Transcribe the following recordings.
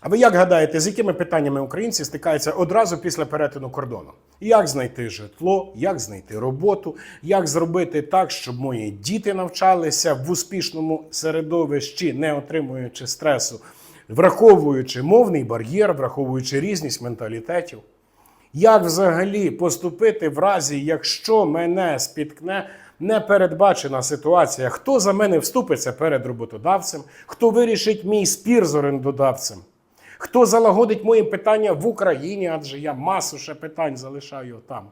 А ви як гадаєте, з якими питаннями українці стикаються одразу після перетину кордону? Як знайти житло, як знайти роботу, як зробити так, щоб мої діти навчалися в успішному середовищі, не отримуючи стресу, враховуючи мовний бар'єр, враховуючи різність менталітетів? Як взагалі поступити в разі, якщо мене спіткне непередбачена ситуація? Хто за мене вступиться перед роботодавцем? Хто вирішить мій спір з орендодавцем? Хто залагодить мої питання в Україні, адже я масу ще питань залишаю там.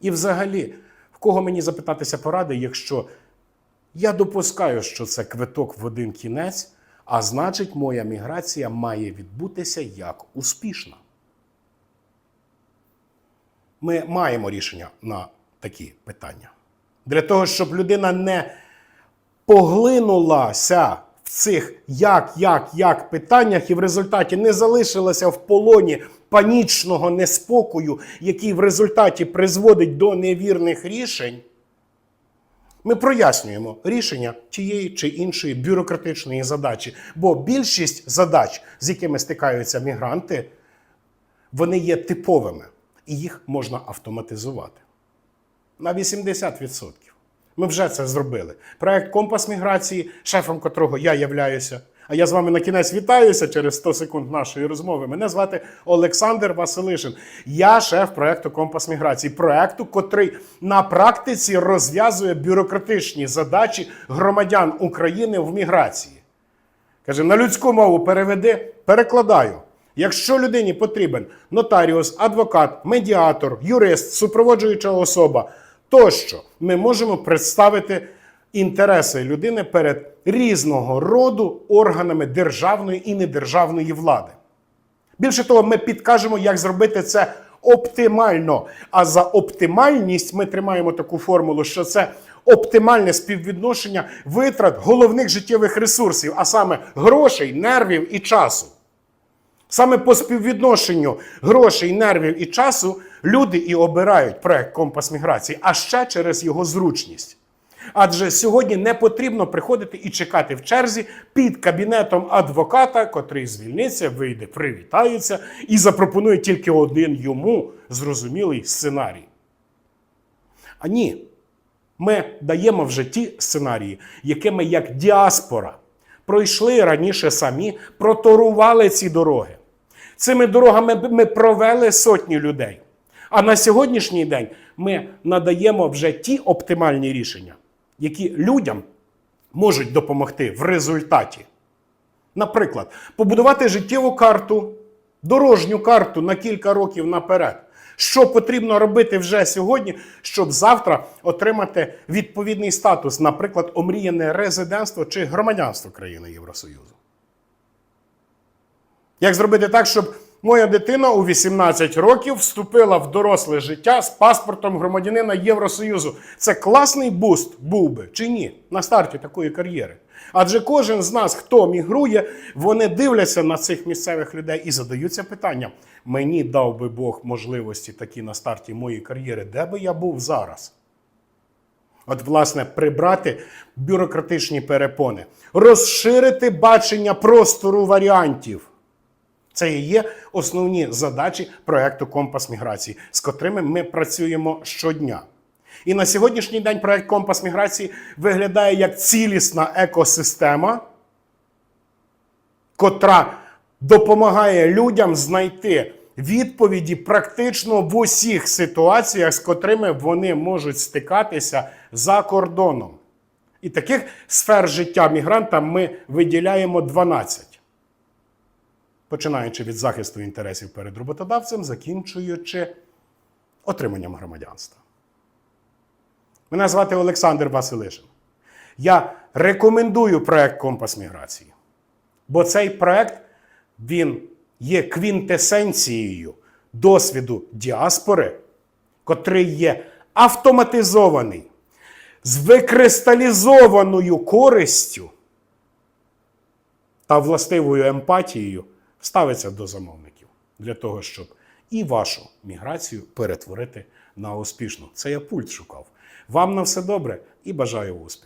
І взагалі, в кого мені запитатися поради, якщо я допускаю, що це квиток в один кінець, а значить, моя міграція має відбутися як успішна. Ми маємо рішення на такі питання. Для того, щоб людина не поглинулася в цих як, як, як питаннях і в результаті не залишилася в полоні панічного неспокою, який в результаті призводить до невірних рішень. Ми прояснюємо рішення тієї чи іншої бюрократичної задачі, бо більшість задач, з якими стикаються мігранти, вони є типовими і їх можна автоматизувати. На 80%. Ми вже це зробили. Проект Компас міграції, шефом котрого я являюся. А я з вами на кінець вітаюся через 100 секунд нашої розмови. Мене звати Олександр Василишин. Я шеф проекту Компас міграції, проекту, котрий на практиці розв'язує бюрократичні задачі громадян України в міграції. Каже, на людську мову переведи, перекладаю. Якщо людині потрібен нотаріус, адвокат, медіатор, юрист, супроводжуюча особа, тощо ми можемо представити інтереси людини перед різного роду органами державної і недержавної влади. Більше того, ми підкажемо, як зробити це оптимально. А за оптимальність ми тримаємо таку формулу, що це оптимальне співвідношення витрат головних життєвих ресурсів, а саме грошей, нервів і часу. Саме по співвідношенню грошей, нервів і часу люди і обирають проект Компас міграції, а ще через його зручність. Адже сьогодні не потрібно приходити і чекати в черзі під кабінетом адвоката, котрий звільниться, вийде, привітається і запропонує тільки один йому зрозумілий сценарій. А ні, ми даємо вже ті сценарії, якими як діаспора пройшли раніше самі, проторували ці дороги. Цими дорогами ми провели сотні людей. А на сьогоднішній день ми надаємо вже ті оптимальні рішення, які людям можуть допомогти в результаті. Наприклад, побудувати життєву карту, дорожню карту на кілька років наперед. Що потрібно робити вже сьогодні, щоб завтра отримати відповідний статус, наприклад, омріяне резидентство чи громадянство країни Євросоюзу? Як зробити так, щоб моя дитина у 18 років вступила в доросле життя з паспортом громадянина Євросоюзу? Це класний буст був би чи ні на старті такої кар'єри? Адже кожен з нас, хто мігрує, вони дивляться на цих місцевих людей і задаються питанням: мені дав би Бог можливості такі на старті моєї кар'єри, де би я був зараз? От, власне, прибрати бюрократичні перепони, розширити бачення простору варіантів. Це і є основні задачі проекту Компас міграції, з котрими ми працюємо щодня. І на сьогоднішній день проект Компас міграції виглядає як цілісна екосистема, котра допомагає людям знайти відповіді практично в усіх ситуаціях, з котрими вони можуть стикатися за кордоном. І таких сфер життя мігранта ми виділяємо 12 починаючи від захисту інтересів перед роботодавцем, закінчуючи отриманням громадянства. Мене звати Олександр Василишин. Я рекомендую проект Компас міграції, бо цей проект він є квінтесенцією досвіду діаспори, котрий є автоматизований, з викристалізованою користю та властивою емпатією ставиться до замовників для того, щоб і вашу міграцію перетворити на успішну. Це я пульт шукав. Вам на все добре і бажаю успіху.